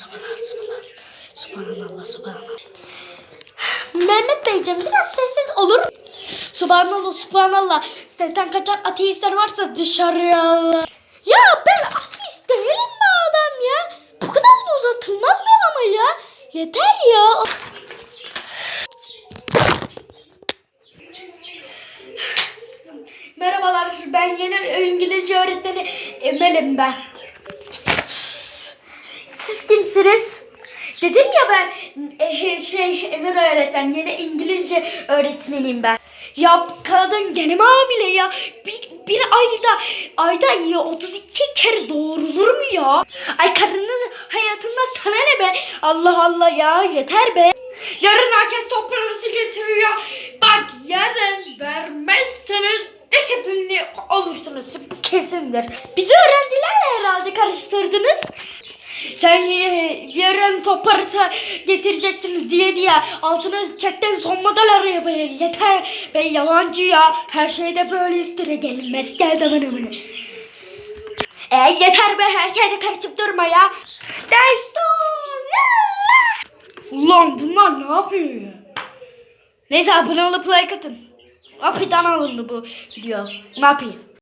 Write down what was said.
subhanallah, subhanallah. Subhanallah, subhanallah. Mehmet Beyciğim biraz sessiz olur mu? Subhanallah, subhanallah. Sesten kaçan ateistler varsa dışarıya. Ya ben ateist değilim mi adam ya? Bu kadar da uzatılmaz mı ama ya? Yeter ya. Merhabalar, ben yeni İngilizce öğretmeni Emel'im ben. Siz kimsiniz? Dedim ya ben eh, şey Emel öğretmen, yeni İngilizce öğretmeniyim ben. Ya kadın gene mi hamile ya? Bir, bir ayda ayda ya 32 kere doğrulur mu ya? Ay kadının hayatında sana ne be? Allah Allah ya yeter be. Yarın herkes toprağınızı getiriyor. Bak yarın vermezseniz disiplinli olursunuz. Kesindir. Bizi öğrencilerle herhalde karıştırdınız. Sen yarın toparısa getireceksiniz diye diye altına çekten son model arabaya yeter be yalancı ya her şeyde böyle üstüne gelinmez gel bana bana. E yeter be her şeyde karışıp durma ya. Destur. Ulan bunlar ne yapıyor ya? Neyse abone olup like atın. Apiden alındı bu video. Ne yapayım?